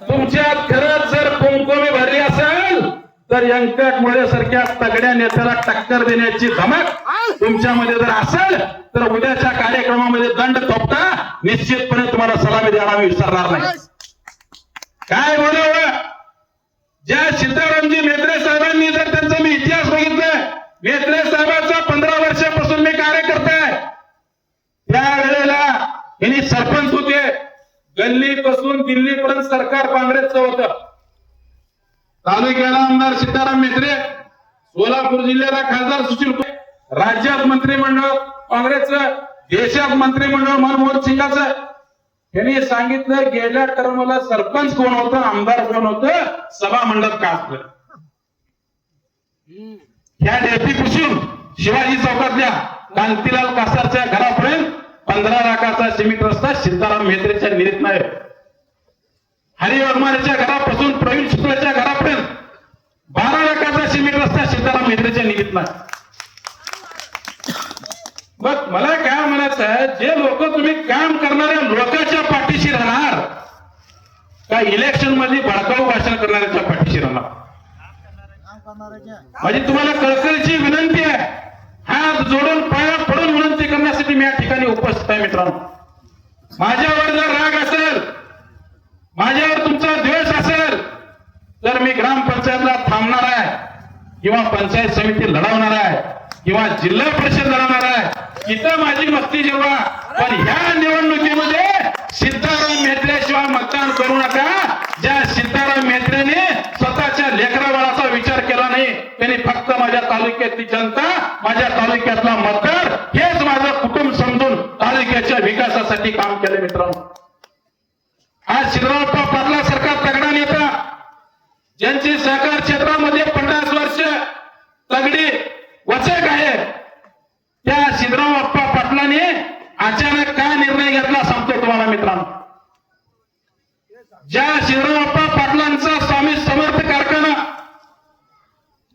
तुमच्यात खरंच जर कुमकुमी भरली असेल तर व्यंकट मुळे सारख्या तगड्या नेत्याला टक्कर देण्याची धमक तुमच्यामध्ये जर असेल तर उद्याच्या कार्यक्रमामध्ये दंड थोपता निश्चितपणे तुम्हाला सलामी द्यायला मी विसरणार नाही. काय म्हणू ज्या सीतारामजी मेत्रे साहेबांनी जर त्यांचा मी इतिहास बघितलाय मेत्रे साहेबांचा पंधरा वर्षापासून मी कार्यकर्ता आहे त्यावेळेला यांनी सरपंच होते गल्लीपासून दिल्लीपर्यंत सरकार काँग्रेसचं होतं. तालुक्याला आमदार सीताराम मेत्रे सोलापूर जिल्ह्याला खासदार सुशील राज्यात मंत्रिमंडळ काँग्रेसचं देशात मंत्रिमंडळ मनमोहन सिंगाचं त्यांनी सांगितलं गेल्या टर्मला सरपंच कोण होत आमदार कोण होत सभा मंडप का असलं? ह्या डेपीपासून शिवाजी चौकातल्या कांतीलाल कासारच्या घरापर्यंत पंधरा लाखाचा सिमेंट रस्ता सीताराम मेत्रेच्या निरीत नाही. हरी वाघमारेच्या घरापासून प्रवीण शुक्लाच्या घरापर्यंत बारा लाखाचा सिमेंट रस्ता सीताराम मेत्रेच्या निरीत मग मला काय म्हणायचं जे लोक तुम्ही काम करणाऱ्या लोकांच्या पाठीशी राहणार का इलेक्शनमध्ये भडकाऊ भाषण करणाऱ्याच्या पाठीशी राहणार. माझी तुम्हाला कळकळीची विनंती आहे हात जोडून पाया पडून विनंती करण्यासाठी मी या ठिकाणी उपस्थित आहे मित्रांनो. माझ्यावर जर राग असेल माझ्यावर तुमचा द्वेष असेल तर मी ग्रामपंचायतला थांबणार आहे किंवा पंचायत समिती लढवणार आहे किंवा जिल्हा परिषद लढवणार आहे इथं माझी मस्ती जेव्हा पण ह्या निवडणुकीमध्ये सीताराम मेत्रेशिवाय मतदान करू नका. ज्या सीताराम मेत्रेने स्वतःच्या लेकराबाळाचा विचार केला नाही त्यांनी फक्त माझ्या तालुक्यातली जनता माझ्या तालुक्यातला मतदार हेच माझं कुटुंब समजून तालुक्याच्या विकासासाठी काम केले मित्रांनो. आज शिवराप्पा पाटला सरकार तगडा नेता ज्यांची सहकार क्षेत्रामध्ये पन्नास तगडी वचक आहे. त्या सिद्धराम अप्पा पाटलाने अचानक काय निर्णय घेतला सांगतो तुम्हाला मित्रांनो. ज्या सिद्धरामप्पा पाटलांचा स्वामी समर्थ कारखाना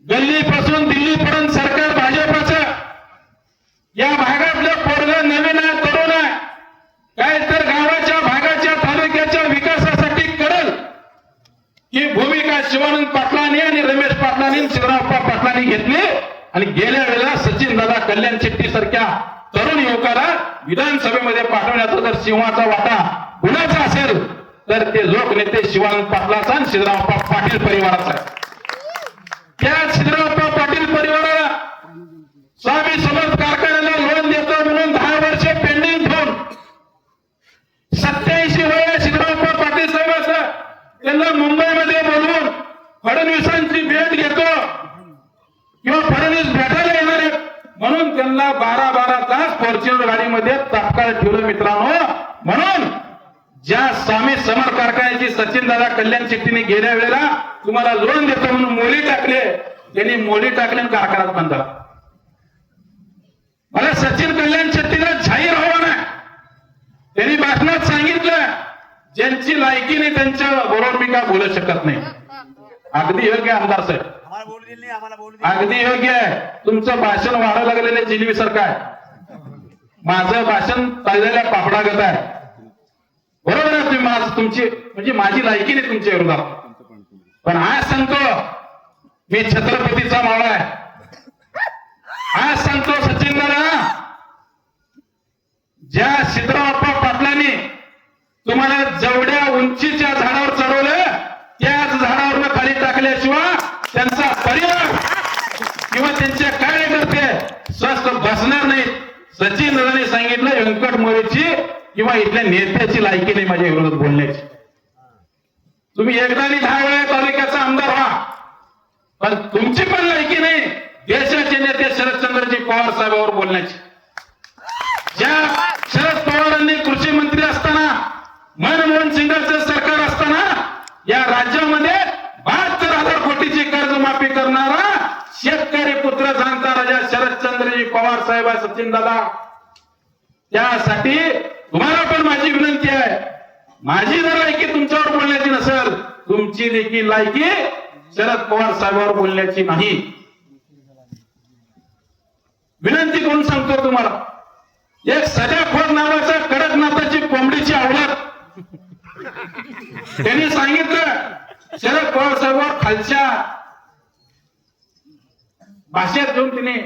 गल्लीपासून दिल्लीपर्यंत सरकार भाजपाचं या भागातलं पोरग नवीन आहे तरुण आहे. काय तर गावाच्या भागाच्या तालुक्याच्या विकासासाठी करेल ही भूमिका शिवानंद पाटलांनी आणि रमेश पाटलांनी आणि शिवराप्पा घेतली आणि गेल्या वेळेला सचिन दादा कल्याण शेट्टी सारख्या तरुण युवकाला विधानसभेमध्ये पाठवण्याचा जर सिंहाचा वाटा कुणाचा असेल तर ते लोकनेते शिवानंद पाटलाचा आणि सिद्धरामप्पा पाटील परिवाराचा त्या सिद्धरामप्पा पाटील परिवाराला स्वामी समर्थ मित्रांनो म्हणून ज्या स्वामी समर कारखान्याची सचिन दादा कल्याण शेट्टीने गेल्या वेळेला तुम्हाला लोन देतो म्हणून मोली टाकले त्यांनी मोली टाकले आणि कारखाना बंद मला सचिन कल्याण शेट्टीला जाहीर हवा नाही त्यांनी भाषणात सांगितलं ज्यांची लायकी नाही त्यांच्या बरोबर मी काय बोलू शकत नाही. अगदी योग्य आहे, आमदार साहेब. अगदी योग्य आहे. तुमचं भाषण वाढायला लागलेलं जिलबी आहे. माझं भाषण तळलेल्या पापडागत आहे. बरोबर आहे तुम्ही माझं तुमची म्हणजे माझी लायकी नाही तुमच्या विरोधात. पण आज सांगतो मी छत्रपतीचा मावळा आहे. आज सांगतो सचिन दादा ज्या सिद्धरामप्पा पाटलांनी तुम्हाला जेवढ्या नेत्याची लायकी नाही माझ्या विरोधात बोलण्याची. तुम्ही एकदा आणि दहा वेळा तालुक्याचा आमदार व्हा. पण तुमची पण लायकी नाही देशाचे नेते शरदचंद्रजी पवार साहेबांवर बोलण्याची. ज्या शरद पवारांनी कृषी मंत्री असताना मनमोहन सिंगाचं सरकार असताना या राज्यामध्ये बहात्तर हजार कोटीची कर्जमाफी करणारा शेतकरी पुत्र जाणता राजा शरदचंद्रजी पवार साहेब सचिन दादा. त्यासाठी तुम्हाला पण माझी विनंती आहे. माझी जर लायकी तुमच्यावर बोलण्याची नसेल तुमची देखील लायकी शरद पवार साहेबांवर बोलण्याची नाही. विनंती करून सांगतो तुम्हाला एक सजाखोर नावाचा कडकनाथाची कोंबडीची आवडत. त्यांनी सांगितलं शरद पवार साहेबांवर खालच्या भाषेत घेऊन तिने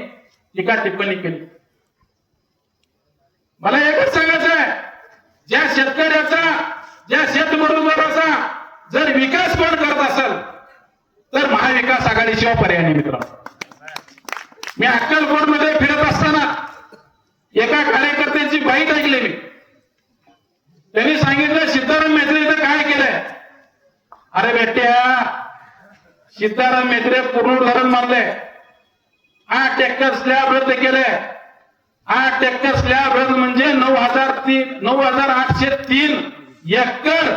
टीका टिप्पणी केली. मला एकच सांगायचं आहे ज्या शेतकऱ्याचा ज्या शेतमजुराचा जर विकास कोण करत असेल तर महाविकास आघाडीशिवाय पर्याय नाही मित्र मी अक्कलकोटमध्ये फिरत असताना एका कार्यकर्त्याची बाईट ऐकली मी. त्यांनी सांगितलं सीताराम मेत्रेचं काय केलंय? अरे बेट्या सीताराम मेत्रे पूर्ण धरण मानले आठ एकर स्लॅब रद्द केले आठ एकर स्लॅब रन म्हणजे नऊ हजार तीन नऊ हजार आठशे तीन एकर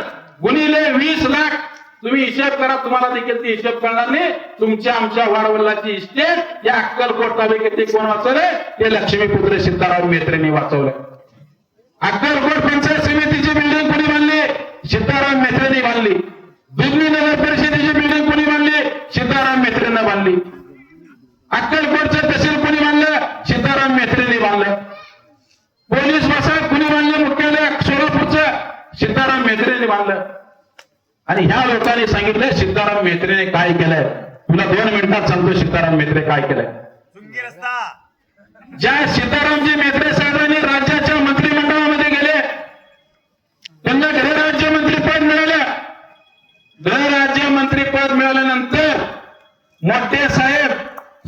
गुणिले वीस लाख. तुम्ही हिशेब करा तुम्हाला देखील ती हिशेब करणार नाही. तुमच्या आमच्या वाडवल्लाची इस्टेट या अक्कलकोट तालुक्यात कोण वाचवले ते लक्ष्मीपुत्र सीताराम मेत्रेंनी वाचवलंय. अक्कलकोट पंचायत समितीची बिल्डिंग कोणी बांधली? सीताराम मेत्रेंनी बांधली. दुधनी नगर परिषदेची बिल्डिंग कोणी बांधली? सीताराम मेत्रेंना बांधली. अक्कलकोटचे तहसील कोणी बांधलं सीताराम मेत्रेंनी बांधलं पोलीस वसाहत कुणी बांधलं मुख्यालय सोलापूरचं सीताराम बांधलं आणि ह्या लोकांनी सांगितलं सीताराम मेत्रेने काय केलंय? तुला दोन मिनिटात सांगतो सीताराम मेत्रे काय केलंय. ज्या सीतारामजी मेत्रे साहेबांनी राज्याच्या मंत्रिमंडळामध्ये गेले त्यांना गृहराज्यमंत्री मिळालं. गृहराज्यमंत्री पद मिळाल्यानंतर मोठे साहेब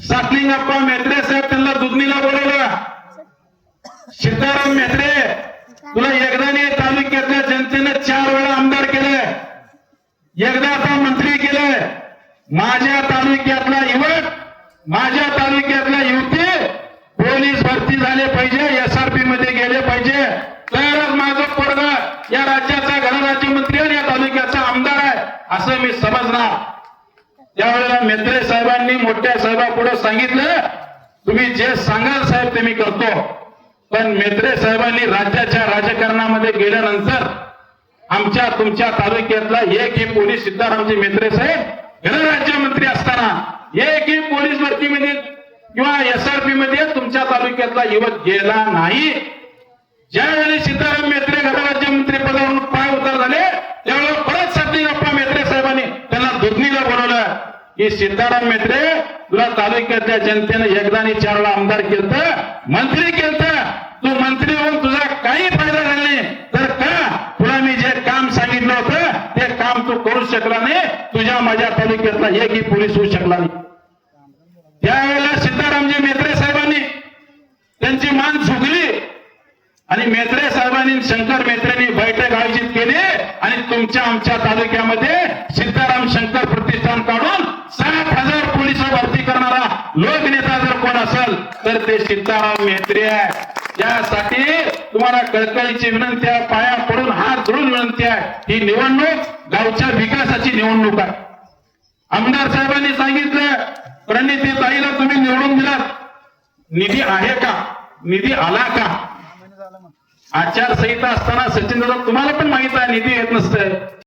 सातलिंगप्पा मेत्रे साहेब त्यांना दुधनीला बोलवलं. सीताराम मेत्रे तुला एकदा नाही तालुक्यातल्या जनतेनं चार वेळा एकदा आता मंत्री केलंय माझ्या तालुक्यातला युवक माझ्या तालुक्यातला युवती पोलीस भरती झाले पाहिजे एसआरपी मध्ये गेले पाहिजे. तरच माझं पोरगा या राज्याचा गणराज्यमंत्री आणि या तालुक्याचा आमदार आहे असं मी समजणार. त्यावेळेला मेत्रे साहेबांनी मोठ्या साहेबापुढे सांगितलं तुम्ही जे सांगाल साहेब ते मी करतो. पण मेत्रे साहेबांनी राज्याच्या राजकारणामध्ये गेल्यानंतर आमच्या तुमच्या तालुक्यातला एकही पोलीस सिद्धारामजी मेत्रे साहेब गृहराज्यमंत्री असताना एकही पोलीस भरतीमध्ये किंवा एस आर पी मध्ये तुमच्या तालुक्यातला युवक गेला नाही. ज्यावेळी सीताराम मेत्रे गृहराज्यमंत्री पदावरून पाय उतार झाले त्यावेळेला परत सत्यप्पा मेत्रे साहेबांनी त्यांना दुधनीला बोलवलं की सीताराम मेत्रे तुला तालुक्यातल्या जनतेने एकदा चारला चार वेळा आमदार केलं मंत्री केलं तू मंत्री होऊन तुझा काही फायदा झाला नाही तर का तुला मी जे काम सांगितलं होतं ते काम तू करू शकला नाही तुझ्या माझ्या तालुक्यातला एकही पोलीस होऊ शकला नाही. त्यावेळेला सीतारामजी मेत्रे साहेबांनी त्यांची मान झुकली आणि मेत्रे साहेबांनी शंकर मेत्रेंनी बैठक आयोजित केली आणि तुमच्या आमच्या तालुक्यामध्ये सीताराम शंकर प्रतिष्ठान काढून सात हजार पोलीस भरती करणारा लोकनेता जर कोण असेल तर ते सीताराम मेत्रे आहे. यासाठी तुम्हाला कळकळीची विनंती आहे पाया पडून हात धरून विनंती आहे. ही निवडणूक गावच्या विकासाची निवडणूक आहे. आमदार साहेबांनी सांगितलं प्रणिती ताईला तुम्ही निवडून दिलात. निधी आहे का? निधी आला का? आचारसंहिता असताना सचिन दादा तुम्हाला पण माहीत आहे निधी येत नसतं.